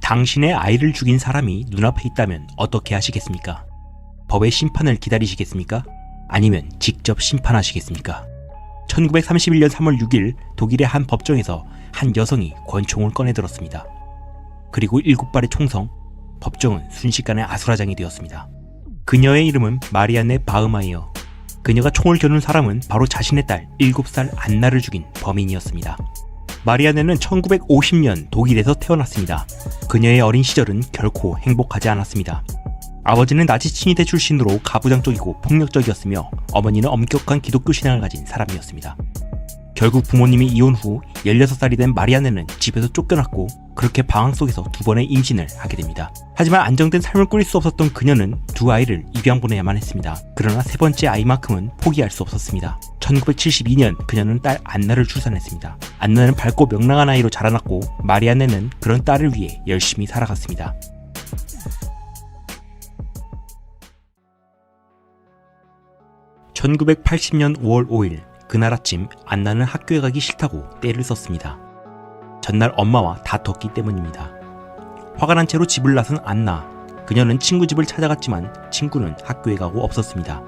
당신의 아이를 죽인 사람이 눈앞에 있다면 어떻게 하시겠습니까? 법의 심판을 기다리시겠습니까? 아니면 직접 심판하시겠습니까? 1931년 3월 6일 독일의 한 법정에서 한 여성이 권총을 꺼내들었습니다. 그리고 일곱 발의 총성, 법정은 순식간에 아수라장이 되었습니다. 그녀의 이름은 마리안네 바흐마이어. 그녀가 총을 겨눈 사람은 바로 자신의 딸 7살 안나를 죽인 범인이었습니다. 마리안네는 1950년 독일에서 태어났습니다. 그녀의 어린 시절은 결코 행복하지 않았습니다. 아버지는 나치 친위대 출신으로 가부장적이고 폭력적이었으며 어머니는 엄격한 기독교 신앙을 가진 사람이었습니다. 결국 부모님이 이혼 후 16살이 된 마리아네는 집에서 쫓겨났고 그렇게 방황 속에서 두 번의 임신을 하게 됩니다. 하지만 안정된 삶을 꾸릴 수 없었던 그녀는 두 아이를 입양 보내야만 했습니다. 그러나 세 번째 아이만큼은 포기할 수 없었습니다. 1972년 그녀는 딸 안나를 출산했습니다. 안나는 밝고 명랑한 아이로 자라났고 마리아네는 그런 딸을 위해 열심히 살아갔습니다. (1980년 5월 5일) 그날 아침 안나는 학교에 가기 싫다고 떼를 썼습니다. 전날 엄마와 다퉜기 때문입니다. 화가 난 채로 집을 나선 안나. 그녀는 친구 집을 찾아갔지만 친구는 학교에 가고 없었습니다.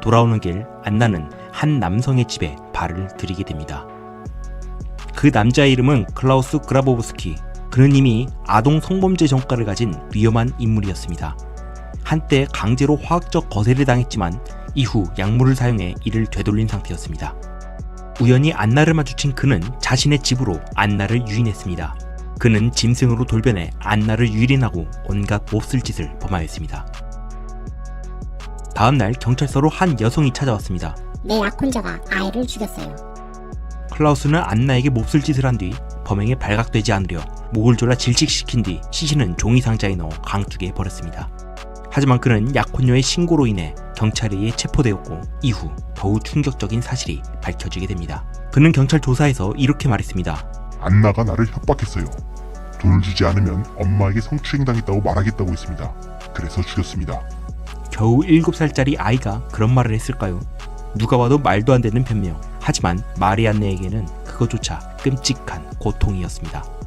돌아오는 길 안나는 한 남성의 집에 발을 들이게 됩니다. 그 남자의 이름은 클라우스 그라보브스키. 그는 이미 아동 성범죄 전과를 가진 위험한 인물이었습니다. 한때 강제로 화학적 거세를 당했지만 이후 약물을 사용해 이를 되돌린 상태였습니다. 우연히 안나를 마주친 그는 자신의 집으로 안나를 유인했습니다. 그는 짐승으로 돌변해 안나를 유린하고 온갖 몹쓸 짓을 범하였습니다. 다음날 경찰서로 한 여성이 찾아왔습니다. 내 약혼자가 아이를 죽였어요. 클라우스는 안나에게 몹쓸 짓을 한 뒤 범행에 발각되지 않으려 목을 졸라 질식시킨 뒤 시신은 종이 상자에 넣어 강둑에 버렸습니다. 하지만 그는 약혼녀의 신고로 인해 경찰에 의해 체포되었고 이후 더욱 충격적인 사실이 밝혀지게 됩니다. 그는 경찰 조사에서 이렇게 말했습니다. 안나가 나를 협박했어요. 돈을 주지 않으면 엄마에게 성추행당했다고 말하겠다고 했습니다. 그래서 죽였습니다. 겨우 7살짜리 아이가 그런 말을 했을까요? 누가 봐도 말도 안 되는 변명. 하지만 마리안네에게는 그것조차 끔찍한 고통이었습니다.